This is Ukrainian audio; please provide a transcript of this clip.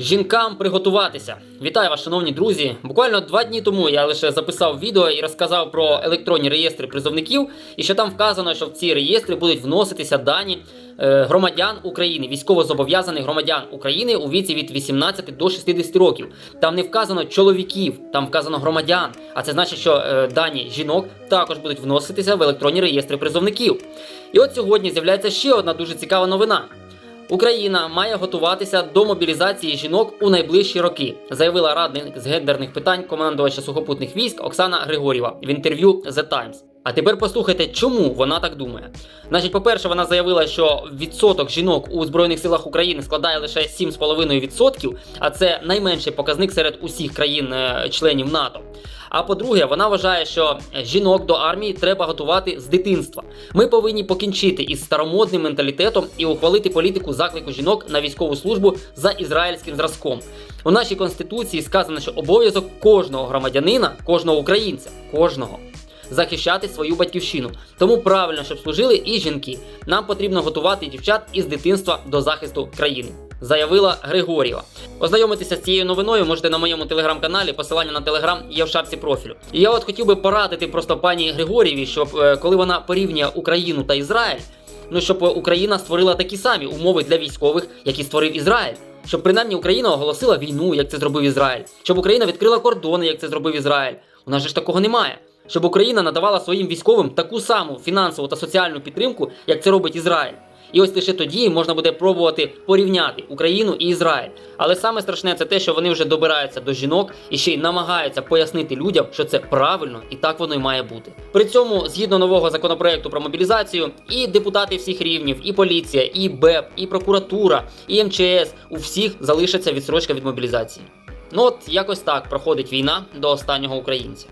Жінкам приготуватися. Вітаю вас, шановні друзі. Буквально два дні тому я лише записав відео і розказав про електронні реєстри призовників, і що там вказано, що в ці реєстри будуть вноситися дані е, громадян України, військовозобов'язаних громадян України у віці від 18 до 60 років. Там не вказано чоловіків, там вказано громадян. А це значить, що е, дані жінок також будуть вноситися в електронні реєстри призовників. І от сьогодні з'являється ще одна дуже цікава новина. Україна має готуватися до мобілізації жінок у найближчі роки, заявила радник з гендерних питань командувача сухопутних військ Оксана Григорєва в інтерв'ю The Times. А тепер послухайте, чому вона так думає. Значить, по-перше, вона заявила, що відсоток жінок у Збройних силах України складає лише 7,5%, а це найменший показник серед усіх країн-членів НАТО. А по-друге, вона вважає, що жінок до армії треба готувати з дитинства. Ми повинні покінчити із старомодним менталітетом і ухвалити політику заклику жінок на військову службу за ізраїльським зразком. У нашій конституції сказано, що обов'язок кожного громадянина, кожного українця, кожного. Захищати свою батьківщину, тому правильно, щоб служили і жінки. Нам потрібно готувати дівчат із дитинства до захисту країни, заявила Григорєва. Ознайомитися з цією новиною можете на моєму телеграм-каналі. Посилання на телеграм є в шапці профілю. І я от хотів би порадити просто пані Григорєві, щоб е, коли вона порівнює Україну та Ізраїль, ну щоб Україна створила такі самі умови для військових, які створив Ізраїль. Щоб принаймні Україна оголосила війну, як це зробив Ізраїль, щоб Україна відкрила кордони, як це зробив Ізраїль. У нас же ж такого немає. Щоб Україна надавала своїм військовим таку саму фінансову та соціальну підтримку, як це робить Ізраїль. І ось лише тоді можна буде пробувати порівняти Україну і Ізраїль. Але саме страшне це те, що вони вже добираються до жінок і ще й намагаються пояснити людям, що це правильно і так воно й має бути. При цьому, згідно нового законопроекту про мобілізацію, і депутати всіх рівнів, і поліція, і БЕП, і прокуратура, і МЧС у всіх залишиться відсрочка від мобілізації. Ну от якось так проходить війна до останнього українця.